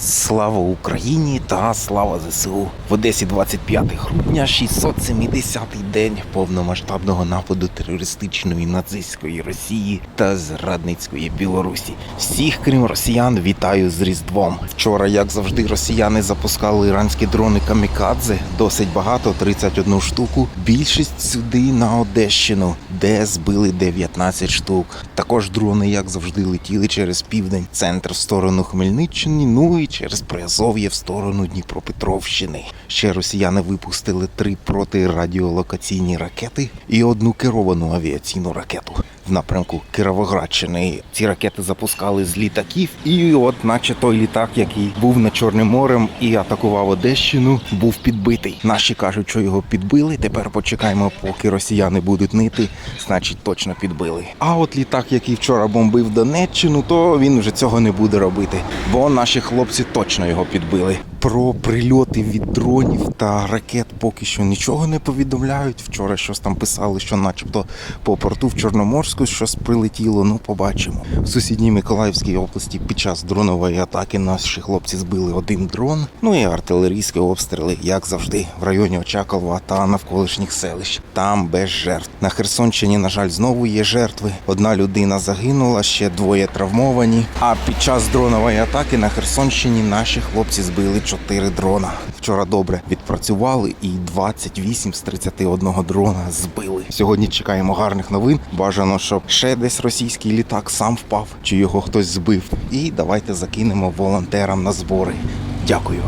Слава Україні та слава ЗСУ в Одесі 25 грудня, 670-й день повномасштабного нападу терористичної нацистської Росії та зрадницької Білорусі. Всіх, крім росіян, вітаю з Різдвом. Вчора, як завжди, росіяни запускали іранські дрони камікадзе. Досить багато, 31 штуку. Більшість сюди на Одещину, де збили 19 штук. Також дрони, як завжди, летіли через південь, центр в сторону Хмельниччини, ну і через Приазов'я в сторону Дніпропетровщини. Ще росіяни випустили три протирадіолокаційні ракети і одну керовану авіаційну ракету в напрямку Кіровоградщини. Ці ракети запускали з літаків, і от, наче той літак, який був над Чорним морем і атакував Одещину, був підбитий. Наші кажуть, що його підбили. Тепер почекаємо, поки росіяни будуть нити, значить точно підбили. А от літак, який вчора бомбив Донеччину, то він вже цього не буде робити, бо наші хлопці точно його підбили. Про прильоти від дронів та ракет поки що нічого не повідомляють. Вчора щось там писали, що, начебто, по порту в Чорноморську щось прилетіло. Ну, побачимо. В сусідній Миколаївській області під час дронової атаки наші хлопці збили один дрон. Ну і артилерійські обстріли, як завжди, в районі Очакова та навколишніх селищ. Там без жертв. На Херсонщині, на жаль, знову є жертви. Одна людина загинула, ще двоє травмовані. А під час дронової атаки на Херсонщині наші хлопці збили 4 дрона. Вчора добре відпрацювали і 28 з 31 дрона збили. Сьогодні чекаємо гарних новин. Бажано, щоб ще десь російський літак сам впав, чи його хтось збив. І давайте закинемо волонтерам на збори. Дякую.